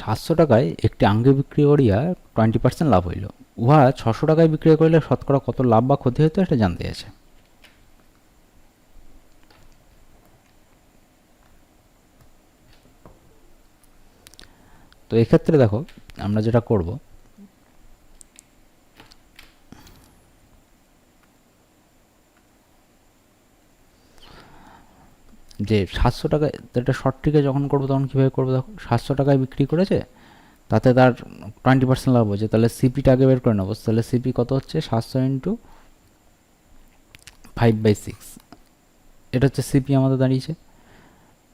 সাতশো টাকায় একটি আঙ্গে বিক্রি করিয়া টোয়েন্টি পার্সেন্ট লাভ হইল। উহা ছশো টাকায় বিক্রি করিলে শতকরা কত লাভ বা ক্ষতি হইতো সেটা জানতে আছে তো এক্ষেত্রে দেখো, আমরা যেটা করব যে সাতশো টাকায় এটা শর্ট যখন করব তখন কীভাবে করব দেখো? সাতশো টাকায় বিক্রি করেছে, তাতে তার টোয়েন্টি পার্সেন্ট লাভ হচ্ছে তাহলে সিপিটা আগে বের করে নেব। তাহলে সিপি কত হচ্ছে? সাতশো ইন্টু ফাইভ বাই সিক্স এটা হচ্ছে সিপি আমাদের দাঁড়িয়েছে।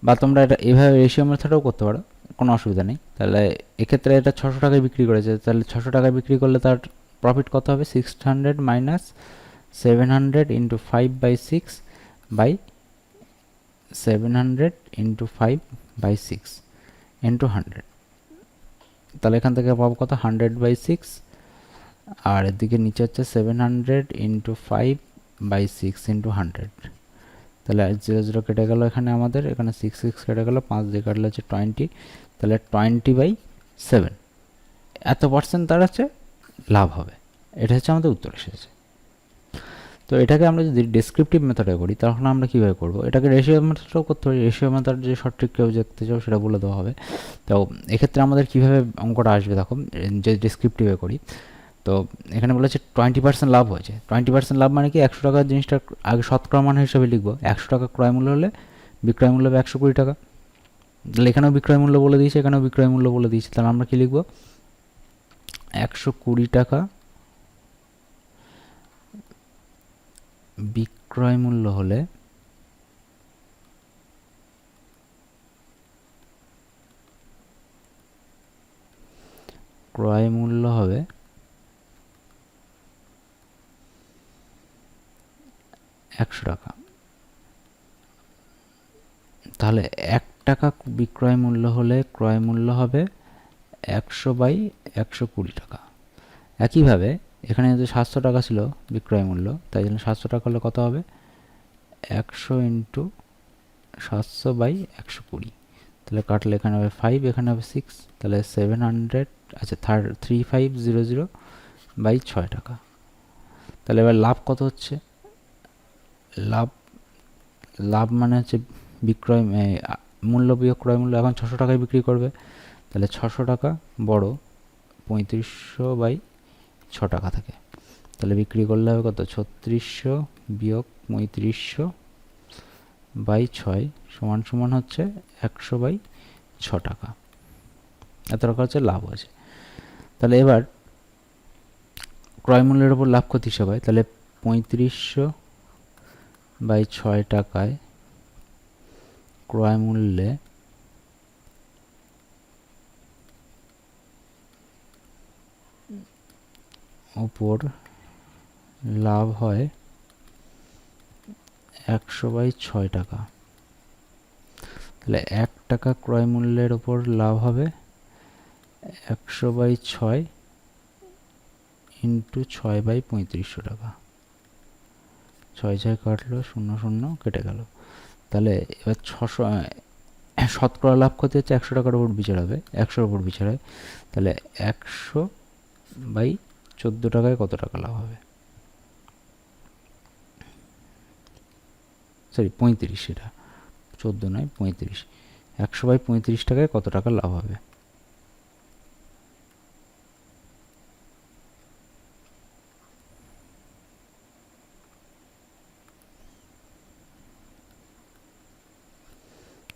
বা তোমরা এটা এভাবে রেশিও মেথডও করতে পারো, কোনো অসুবিধা নেই। তাহলে এক্ষেত্রে এটা ছশো টাকায় বিক্রি করেছে। তাহলে ছশো টাকায় বিক্রি করলে তার প্রফিট কত হবে? Six hundred minus seven hundred into five by six by seven hundred into five by six into hundred তাহলে এখান থেকে পাবো কত? হান্ড্রেড বাই সিক্স আর এদিকে নিচে হচ্ছে seven hundred into five by six into hundred তাহলে জিরো জিরো কেটে গেল এখানে আমাদের। এখানে সিক্স সিক্স কেটে গেল, পাঁচ দিয়ে কাটলে হচ্ছে টোয়েন্টি তাহলে টোয়েন্টি বাই সেভেন এত পার্সেন্ট তার হচ্ছে লাভ হবে। এটা হচ্ছে আমাদের উত্তর এসেছে। তো এটাকে আমরা যদি ডেসক্রিপটিভ মেথডে করি তখন আমরা কীভাবে করব? এটাকে রেশিও মেথডও করতে পারি। রেশিও মেথড যে সঠিক কেউ দেখতে চাও, সেটা বলে দেওয়া হবে। তো এক্ষেত্রে আমাদের কীভাবে অঙ্কটা আসবে দেখো, যে ডেসক্রিপটিভে করি। তো এখানে বলেছে টোয়েন্টি পার্সেন্ট লাভ হয়েছে। টোয়েন্টি পার্সেন্ট লাভ মানে কি? একশো টাকার জিনিসটা আগে শতকরা হিসেবে লিখব। একশো টাকা ক্রয় মূল্য হলে বিক্রয় মূল্য হবে একশো কুড়ি টাকা। তাহলে এখানেও বিক্রয় মূল্য বলে দিয়েছে, এখানেও বিক্রয় মূল্য বলে দিয়েছে। তাহলে আমরা কী লিখব? একশো কুড়ি টাকা বিক্রয় মূল্য হলে ক্রয় মূল্য হবে একশো টাকা। তাহলে এক টাকা বিক্রয় মূল্য হলে ক্রয় মূল্য হবে একশো বাই একশো কুড়ি টাকা। একইভাবে এখানে যদি সাতশো টাকা ছিল বিক্রয় মূল্য, তাই জন্য সাতশো টাকা হলে কত হবে? একশো ইন্টু সাতশো বাই একশো কুড়ি। তাহলে কাটলে এখানে হবে ফাইভ এখানে হবে সিক্স তাহলে সেভেন হান্ড্রেড আচ্ছা third three five zero zero by ছয় টাকা। তাহলে এবার লাভ কত হচ্ছে? লাভ লাভ মানে হচ্ছে বিক্রয় মূল্য বিয়োগ ক্রয় মূল্য, এখন ছশো টাকায় বিক্রি করবে। তাহলে ছশো টাকা বড় পঁয়ত্রিশশো বাই ছ টাকা থাকে। তাহলে বিক্রি করলে হবে কত? ছত্রিশশো বিয়োগ পঁয়ত্রিশশো বাই ছয় সমান সমান হচ্ছে একশো বাই ছ টাকা। এত টাকা হচ্ছে লাভ আছে। তাহলে এবার ক্রয় মূল্যের উপর লাভ ক্ষতি হিসাবে তাহলে পঁয়ত্রিশশো বাই ছয় টাকায় ক্রয় মূল্যে উপর লাভ হয় একশো বাই ছয় টাকা। তাহলে এক টাকা ক্রয় মূল্যের ওপর লাভ হবে একশো বাই ছয় ইন্টু ছয় বাই পঁয়ত্রিশশো টাকা। ছয় ছয় কাটলো, শূন্য শূন্য কেটে গেল। তাহলে এবার ছশো শতকরা লাভ ক্ষতি হচ্ছে একশো টাকার উপর বিচার হবে, একশোর উপর বিচার হয়। তাহলে একশো বাই চোদ্দ টাকায় কত টাকা লাভ হবে? সরি পঁয়ত্রিশ এটা। চোদ্দ নয়, পঁয়ত্রিশ। একশো বাই পঁয়ত্রিশ টাকায় কত টাকা লাভ হবে?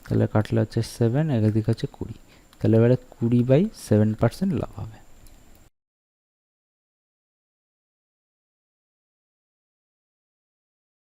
তাহলে কাটলে হচ্ছে সেভেন এদিকে হচ্ছে কুড়ি। তাহলে এবারে কুড়ি বাই সেভেন পার্সেন্ট লাভ হবে।